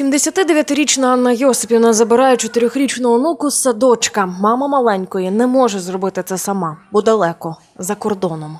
79-річна Анна Йосипівна забирає чотирьохрічну онуку з садочка. Мама маленької не може зробити це сама, бо далеко за кордоном.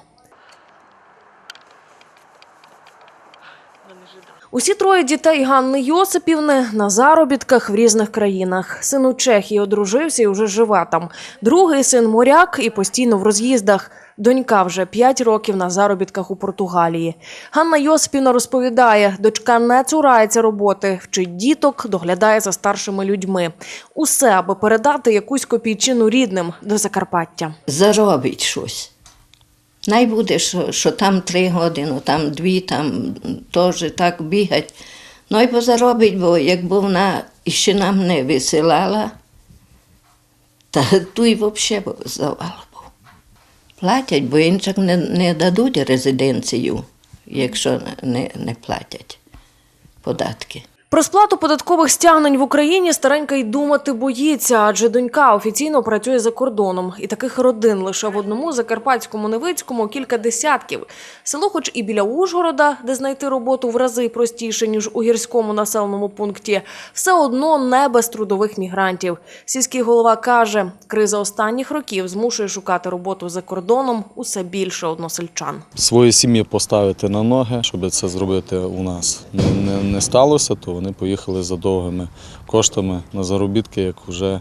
Усі троє дітей Ганни Йосипівни на заробітках в різних країнах. Син у Чехії одружився і вже живе там. Другий син моряк і постійно в роз'їздах. Донька вже 5 років на заробітках у Португалії. Ганна Йосипівна розповідає, дочка не цурається роботи, вчить діток, доглядає за старшими людьми. Усе, аби передати якусь копійчину рідним до Закарпаття. заробить щось. Най буде, що, що там три години, там дві, там теж так бігать. Ну і позаробить, бо якби вона ще нам не висилала, та ту й взагалі б здавала. б. Платять, бо інших не, не дадуть резиденцію, якщо не, не платять податки. Про сплату податкових стягнень в Україні старенька й думати боїться, адже донька офіційно працює за кордоном. І таких родин лише в одному закарпатському Невицькому кілька десятків. Село, хоч і біля Ужгорода, де знайти роботу в рази простіше ніж у гірському населеному пункті, все одно не без трудових мігрантів. Сільський голова каже, криза останніх років змушує шукати роботу за кордоном усе більше односельчан. свої сім'ї поставити на ноги, щоб це зробити у нас не, не, не сталося, то вони поїхали за довгими коштами на заробітки, як вже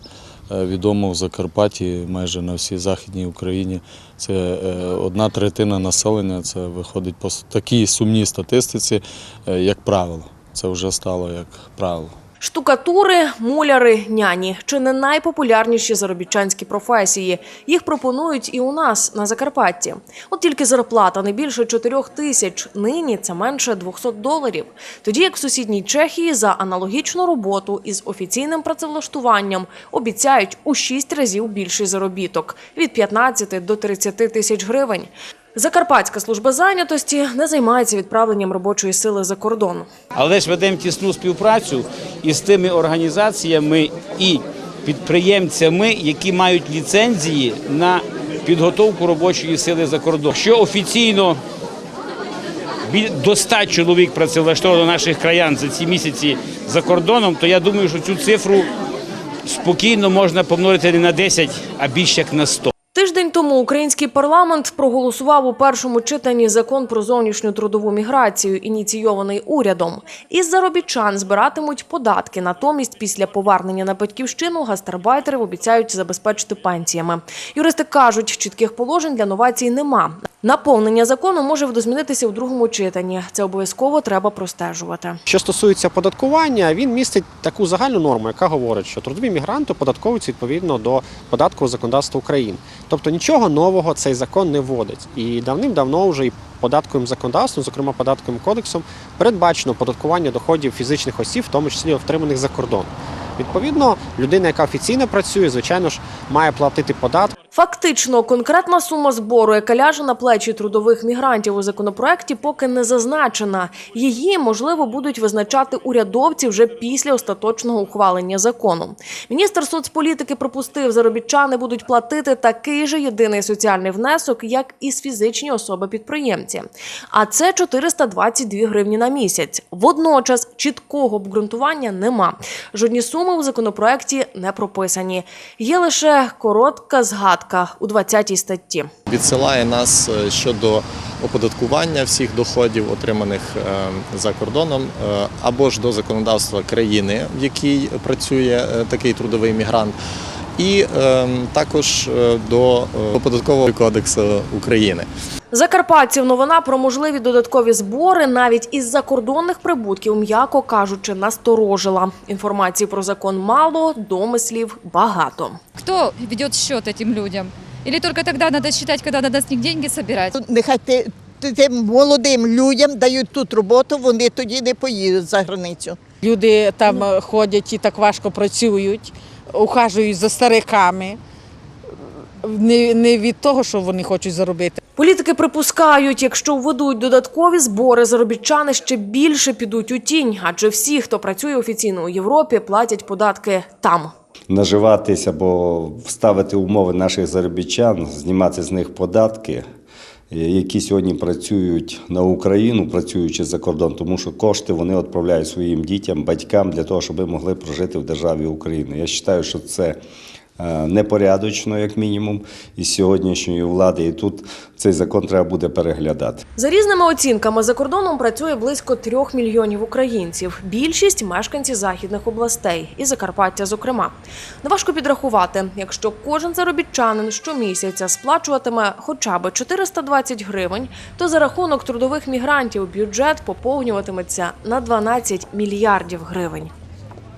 е, відомо в Закарпатті, майже на всій Західній Україні. Це е, одна третина населення, це виходить по такій сумній статистиці, е, як правило. Це вже стало як правило. Штукатури, муляри, няні чи не найпопулярніші заробітчанські професії. Їх пропонують і у нас на Закарпатті. От тільки зарплата не більше 4 тисяч. Нині це менше 200 доларів. Тоді як в сусідній Чехії за аналогічну роботу із офіційним працевлаштуванням обіцяють у 6 разів більший заробіток від 15 до 30 тисяч гривень. Закарпатська служба зайнятості не займається відправленням робочої сили за кордон. Але ж ведемо тісну співпрацю із тими організаціями і підприємцями, які мають ліцензії на підготовку робочої сили за кордон. Що офіційно до 100 чоловік працевлаштовано наших краян за ці місяці за кордоном, то я думаю, що цю цифру спокійно можна помножити не на 10, а більше як на 100. Тиждень тому український парламент проголосував у першому читанні закон про зовнішню трудову міграцію, ініційований урядом. Із заробітчан збиратимуть податки. Натомість, після повернення на батьківщину гастарбайтерів обіцяють забезпечити пенсіями. Юристи кажуть, чітких положень для новацій нема. Наповнення закону може видозмінитися у другому читанні. Це обов'язково треба простежувати. Що стосується податкування, він містить таку загальну норму, яка говорить, що трудові мігранти податковуються відповідно до податкового законодавства України. Тобто нічого нового цей закон не вводить. І давним-давно вже і податковим законодавством, зокрема податковим кодексом, передбачено податкування доходів фізичних осіб, в тому числі отриманих за кордон. Відповідно, людина, яка офіційно працює, звичайно ж, має платити податки. Фактично, конкретна сума збору, яка ляже на плечі трудових мігрантів у законопроекті, поки не зазначена. Її можливо будуть визначати урядовці вже після остаточного ухвалення закону. Міністр соцполітики пропустив, заробітчани будуть платити такий же єдиний соціальний внесок, як і з фізичні особи-підприємці. А це 422 гривні на місяць. Водночас чіткого обґрунтування нема. Жодні суми у законопроекті не прописані. Є лише коротка згадка у 20 статті. відсилає нас е, щодо оподаткування всіх доходів, отриманих е, за кордоном, е, або ж до законодавства країни, в якій працює такий трудовий мігрант, і е, також до е, податкового кодексу України. Закарпатців новина про можливі додаткові збори навіть із закордонних прибутків, м'яко кажучи, насторожила. Інформації про закон мало, домислів багато. Кто ведет счет этим людям? Или только тогда надо считать, когда надо с них деньги собирать? Нехай ти- ти- тим молодим людям дають тут роботу, вони тоді не поїдуть за границю. Люди там е, ходять і так важко працюють, ухажують за стариками. Не, не від того, що вони хочуть заробити. Політики припускають, якщо введуть додаткові збори, заробітчани ще більше підуть у тінь, адже всі, хто працює офіційно у Європі, платять податки там. наживатись або ставити умови наших заробітчан, знімати з них податки. Е, які сьогодні працюють на Україну, працюючи за кордон, тому що кошти вони відправляють своїм дітям, батькам для того, щоб могли прожити в державі України. Я вважаю, що це непорядочно, як мінімум, із сьогоднішньої влади, і тут цей закон треба буде переглядати. За різними оцінками за кордоном працює близько трьох мільйонів українців. Більшість мешканці західних областей і Закарпаття, зокрема. Неважко підрахувати, якщо кожен заробітчанин щомісяця сплачуватиме хоча б 420 гривень, то за рахунок трудових мігрантів бюджет поповнюватиметься на 12 мільярдів гривень.